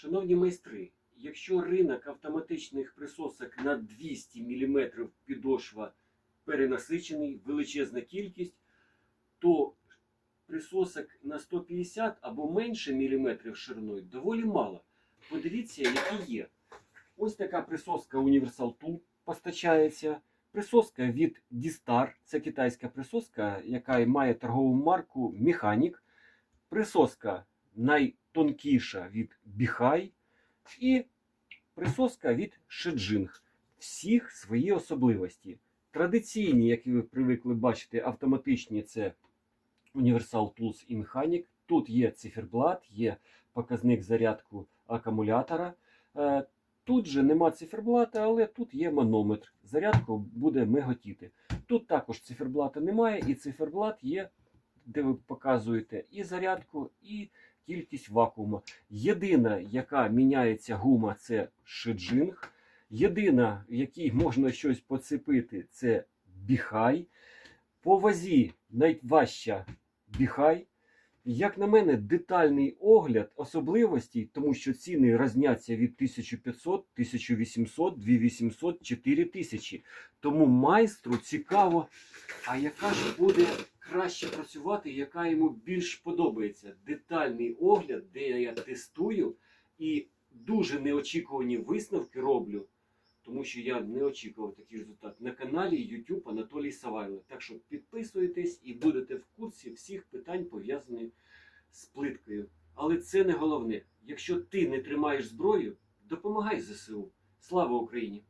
Шановні майстри, якщо ринок автоматичних присосок на 200 мм підошва перенасичений, величезна кількість, то присосок на 150 або менше міліметрів шириною доволі мало. Подивіться, які є. Ось така присоска Universal Tool постачається. Присоска від Distar, це китайська присоска, яка має торгову марку Mechanic. Присоска найтонкіша від Bihai і присоска від Shijing. Всіх свої особливості. Традиційні, які ви привикли бачити, автоматичні це Universal Tools і Mechanic. Тут є циферблат, є показник зарядку акумулятора. Е, Тут же нема циферблата, але тут є манометр. Зарядку буде миготіти. Тут також циферблата немає, і циферблат є, де ви показуєте і зарядку, і кількість вакуума. Єдина, яка міняється гума, це шиджинг. Єдина, в якій можна щось поцепити, це біхай. По вазі найважча біхай. Як на мене, детальний огляд особливостей, тому що ціни різняться від 1500, 1800, 2800, 4000. Тому майстру цікаво, а яка ж буде краще працювати, яка йому більш подобається. Детальний огляд, де я тестую і дуже неочікувані висновки роблю, тому що я не очікував такий результат на каналі YouTube Анатолій Савайло. Так що підписуйтесь і будете в курсі всіх питань пов'язаних з плиткою. Але це не головне. Якщо ти не тримаєш зброю, допомагай ЗСУ. Слава Україні!